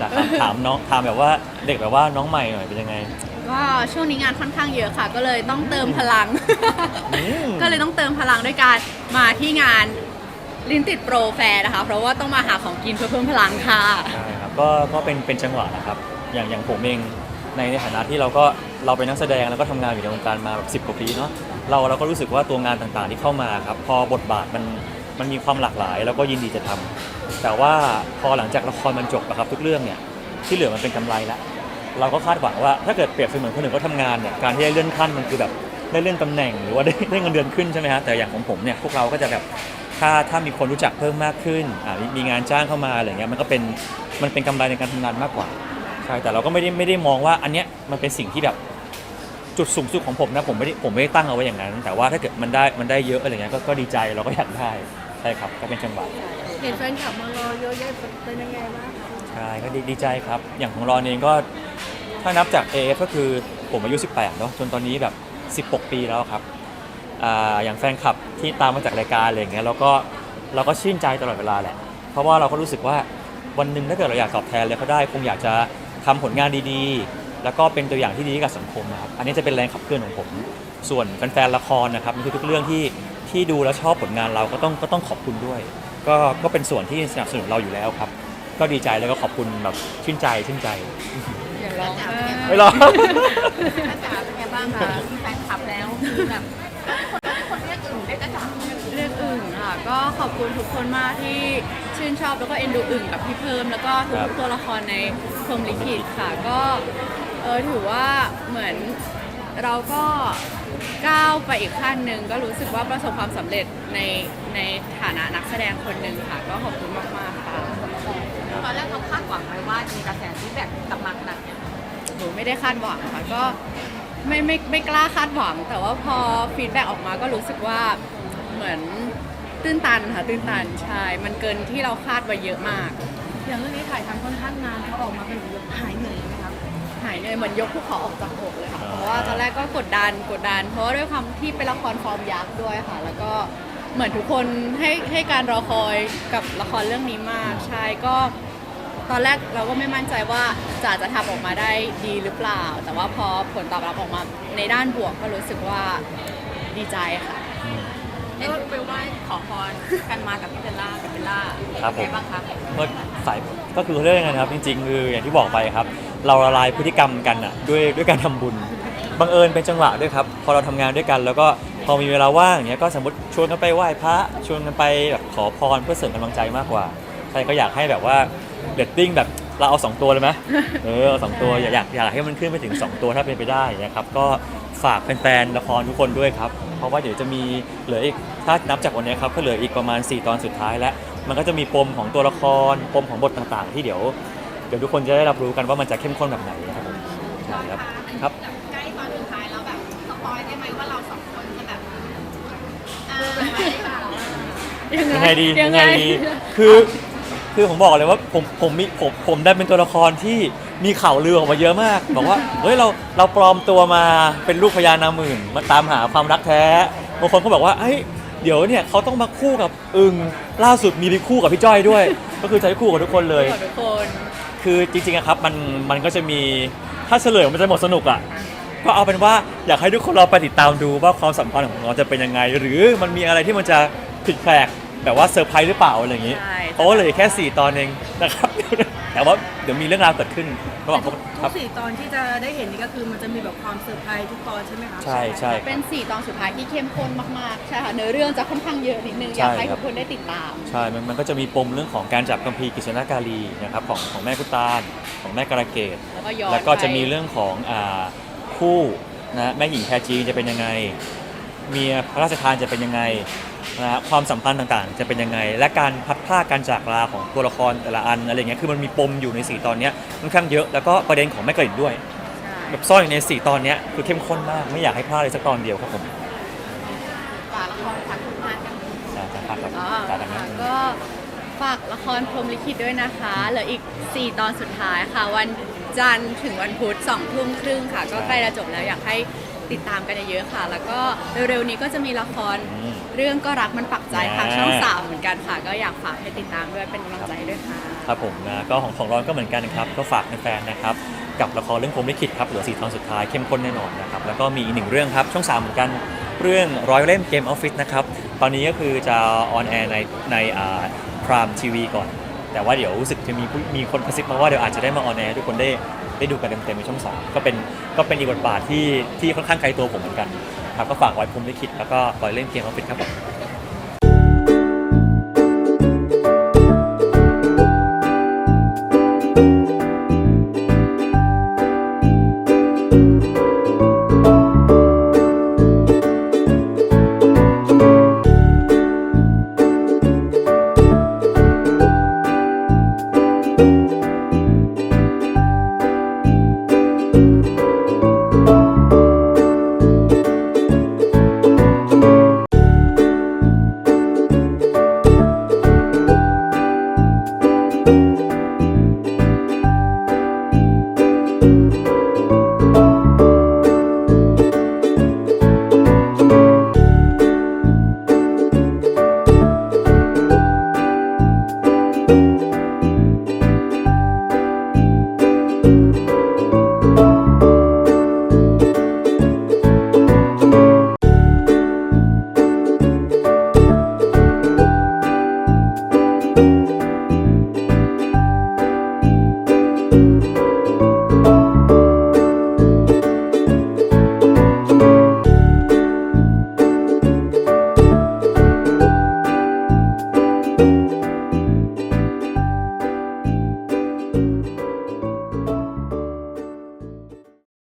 จะถามถามน้องถามแบบว่าเด็กแบบว่าน้องใหม่หน่อยเป็นยังไง ก็ช่วงนี้งานค่อนข้างเยอะค่ะ ก็เลยต้องเติมพลัง อืม ก็เลยต้องเติมพลังด้วยการมาที่งานลิ้นติดโปรแฟร์นะคะ เพราะว่าต้องมาหาของกินเพื่อเพิ่มพลังค่ะ ใช่ครับก็ก็เป็นเป็นจังหวะนะครับ อย่างอย่างผมเองในในฐานะที่เราก็เราเป็นนักแสดงแล้วก็ทำงานอยู่ในวงการมาแบบสิบกว่าปีเนาะเราเราก็รู้สึกว่าตัวงานต่างๆที่เข้ามาครับพอบทบาทมันมันมีความหลากหลาย แล้วก็ยินดีจะทำ แต่ว่าพอหลังจากละครมันจบอะครับทุกเรื่องเนี่ยที่เหลือมันเป็นกำไรละเราก็คาดหวังว่าถ้าเกิดเปรียบเสมือนคนอื่นเขาทำงานเนี่ยการที่ได้เลื่อนขั้นมันคือแบบได้เลื่อนตำแหน่งหรือว่าได้ได้เงินเดือนขึ้นใช่ไหมฮะแต่อย่างของผมเนี่ยพวกเราก็จะแบบถ้าถ้ามีคนรู้จักเพิ่มมากขึ้นอ่ามีมีงานจ้างเข้ามาอะไรเงี้ยมันก็เป็นมันเป็นกำไรในการทำงานมากกว่าใช่แต่เราก็ไม่ได้ไม่ได้มองว่าอันเนี้ยมันเป็นสิ่งที่แบบจุดสูงสุดของผมนะผมไม่ได้ผมไม่ได้ตั้งเอาไว้อย่างนั้น แต่ว่าถ้าเกิดมันได้มันได้เยอะอะไรเงี้ยก็ก็ดีใจเราก็อยากได้ใช่ครับก็เป็นจังหวะ เห็นแฟนคลับมารอเยอะแยะเป็นยังไงบ้างคะใช่ก็ดีดีใจครับ อย่างของรอนเองก็ถ้านับจาก AF ก็คือผมอายุ 18 เนาะจนตอนนี้แบบ 16 ปีแล้วครับอ่าอย่างแฟนคลับที่ตามมาจากรายการอะไรอย่างเงี้ยเราก็เราก็ชื่นใจตลอดเวลาแหละ เพราะว่าเราก็รู้สึกว่าวันหนึ่งถ้าเกิดเราอยากตอบแทนเลยเขาได้ คงอยากจะทำผลงานดีๆ แล้วก็เป็นตัวอย่างที่ดีกับสังคมนะครับอันนี้จะเป็นแรงขับเคลื่อนของผม ส่วนแฟนๆละครนะครับมันคือทุกเรื่องที่ที่ดูแล้วชอบผลงานเราก็ต้องก็ต้องขอบคุณด้วย ก็ก็เป็นส่วนที่สนับสนุนเราอยู่แล้วครับ ก็ดีใจแล้วก็ขอบคุณแบบชื่นใจชื่นใจ อย่าร้องไห้ไม่หรอกจ้าจ๋าเป็นไงบ้างคะมีแฟนคลับแล้วคือแบบคนเรียกอื่นเรียกจ้าจ๋าเรียกอึ่งค่ะก็ขอบคุณทุกคนมากที่ชื่นชอบแล้วก็เอ็นดูอึ่งกับพี่เพิ่ม แล้วก็ทุครักบ ๆตัวละครในพรหมลิขิตค่ะก็เออถือว่าเหมือนเราก็ก้าวไปอีกขั้นหนึ่งก็รู้สึกว่าประสบความสำเร็จในในฐานะนักแสดงคนหนึ่งค่ะ ก็ขอบคุณมากๆค่ะตอนแรกเราคาดหวังไหมว่าจะมีกระแสที่แบบกลับมาขนาดเนี้ยหนูไม่ได้คาดหวังค่ะก็ไม่ไม่ไม่กล้าคาดหวัง แต่ว่าพอฟีดแบ็กออกมาก็รู้สึกว่าเหมือนตื้นตันค่ะตื้นตันใช่มันเกินที่เราคาดไว้เยอะมาก อย่างเรื่องนี้ถ่ายทำค่อนข้างนานเขาออกมาเป็นแบบหายเหนื่อย เหนื่อยเหมือนยกภูเขาออกจากอกเลยค่ะอ่าเพราะว่าตอนแรกก็กดดันกดดัน เพราะว่าด้วยความที่เป็นละครฟอร์มยักษ์ด้วยค่ะ แล้วก็เหมือนทุกคนให้ให้การรอคอยกับละครเรื่องนี้มากใช่ก็ตอนแรกเราก็ไม่มั่นใจว่าจะจะทำออกมาได้ดีหรือเปล่า แต่ว่าพอผลตอบรับออกมาในด้านบวกก็รู้สึกว่าดีใจค่ะเห็นไปไหว้ขอพรกันมากับพี่เบลล่ากับเบลล่าครับผมเป็นไงบ้างคะก็สายก็คือเรื่องยังไงนะครับจริง ๆ คืออย่างที่บอกไปครับ เราละลายพฤติกรรมกันอะด้วยด้วยการทำบุญบังเอิญเป็นจังหวะด้วยครับพอเราทำงานด้วยกัน แล้วก็พอมีเวลาว่างอย่างเงี้ยก็สมมติชวนกันไปไหว้พระชวนกันไปแบบขอพรเพื่อเสริมกำลังใจมากกว่าใช่ก็อยากให้แบบว่าเดตติ้งแบบเราเอาสองตัวเลยไหมเออเอาสองตัวอยากอยากอยากให้มันขึ้นไปถึงสองตัวถ้าเป็นไปได้นะครับก็ฝากแฟนๆละครทุกคนด้วยครับเพราะว่าเดี๋ยวจะมีเหลืออีกถ้านับจากวันนี้ครับก็เหลืออีกประมาณ 4 ตอนสุดท้ายแล้ว มันก็จะมีปมของตัวละครปมของบทต่างๆ ที่เดี๋ยว เดี๋ยวทุกคนจะได้รับรู้กันว่ามันจะเข้มข้นแบบไหนนะครับผมใช่ครับ ครับ ใกล้ตอนสุดท้ายแล้วแบบสปอยได้ไหมว่าเราสองคนจะแบบเออไหมเปล่ายังไงดียังไงดีคือคือผมบอกเลยว่าผมผมมีผมผมได้เป็นตัวละครที่มีข่าวลือออกมาเยอะมาก บอกว่าเฮ้ยเราเราปลอมตัวมาเป็นลูกพญานาหมื่นมาตามหาความรักแท้บางคนก็บอกว่าเฮ้ยเดี๋ยวเนี่ยเขาต้องมาคู่กับอึงล่าสุดมีไปคู่กับพี่จ้อยด้วย ก็คือจะได้คู่กับทุกคนเลย ขอทุกคน คือจริงๆอะครับมันมันก็จะมีถ้าเฉลยมันจะหมดสนุกอะก็เอาเป็นว่าอยากให้ทุกคนเราไปติดตามดูว่าความสัมพันธ์ของเราจะเป็นยังไง หรือมันมีอะไรที่มันจะผิดแปลกแบบว่าเซอร์ไพรส์หรือเปล่าอะไรอย่างนี้ ใช่เพราะว่าเหลยแค่ 4 ตอนเองนะครับ แต่ว่าเดี๋ยวมีเรื่องราวเกิดขึ้นระหว่างพวกคทุรับ กสี่ตอนที่จะได้เห็นนี่ก็คือมันจะมีแบบความเซอร์ไพรส์ทุกตอนใช่ไหมคะใช่ใช่คเป็รับ น 4 ตอนสุดท้ายที่เข้มข้นมากๆ ใช่ค่ะเนื้อเรื่องจะค่อนข้างเยอะนิดนึงใช่อยากให้ครัทุบ กคนได้ติดตาม ใช่มันมันก็จะมีปมเรื่องของการจับกัมพีร์กิษณกาลีนะครับของของแม่กุตาลของแม่การะเกด แล้วก็ย้อนแล้วก็จะไปมีเรื่องของอ่าคู่นะแม่หญิงแพรจีนจะเป็นยังไง เมียพระราชทานจะเป็นยังไง นะฮะความสัมพันธ์ต่างๆ จะเป็นยังไง และการพัดพรากการจากลาของตัวละครแต่ละอันอะไรเงี้ยคือมันมีปมอยู่ใน 4 ตอนเนี้ยค่อนข้างเยอะแล้วก็ประเด็นของแม่กลิ่นด้วย ใช่แบบซ่อนอยู่ใน 4 ตอนเนี้ยคือเข้มข้นมากไม่อยากให้พลาดเลยสักตอนเดียวครับผมฝากละครฝากผลงานกันจะจะพลาดครับอ๋อจะดังนั้ค่ะนก็ฝากละครพรหมลิขิตด้วยนะคะเหลืออีก 4 ตอนสุดท้ายค่ะ วันจันทร์ถึงวันพุธ2ทุ่มครึ่งค่ะ ก็ใกล้จะจบแล้วอยากให้ติดตามกันเยอะๆค่ะ แล้วก็เร็วๆนี้ก็จะมีละครอืม เรื่องก็รักมันปักใจทางอ่าช่องสามเหมือนกันค่ะ ก็อยากฝากให้ติดตามด้วยเป็นกำลังใจด้วยค่ะ ครับผมนะก็ของของร้อนก็เหมือนกันนะครับ ก็ฝากแฟนๆนะครับ กับละครเรื่องพรหมลิขิตครับเหลือสี่ตอนสุดท้ายเข้มข้นแน่นอนนะครับแล้วก็มีอีกหนึ่งเรื่องครับช่องสามเหมือนกันเรื่องร้อยเล่มเกมออฟฟิศนะครับตอนนี้ก็คือจะออนแอร์ในในอ่าพรามทีวีก่อน แต่ว่าเดี๋ยวรู้สึกจะมีผู้มีคนกระซิบมาว่าเดี๋ยวอาจจะได้มาออนแอร์ให้ทุกคนได้ได้ดูกันเต็มๆในช่องสามก็เป็นก็เป็นอีกบทบาทที่ที่ค่อนข้างไกลตัวผมเหมือนกัน ครับก็ฝากไว้ภูมิลิขิตแล้วก็ปล่อยเล่นเกมออฟฟิศครับผม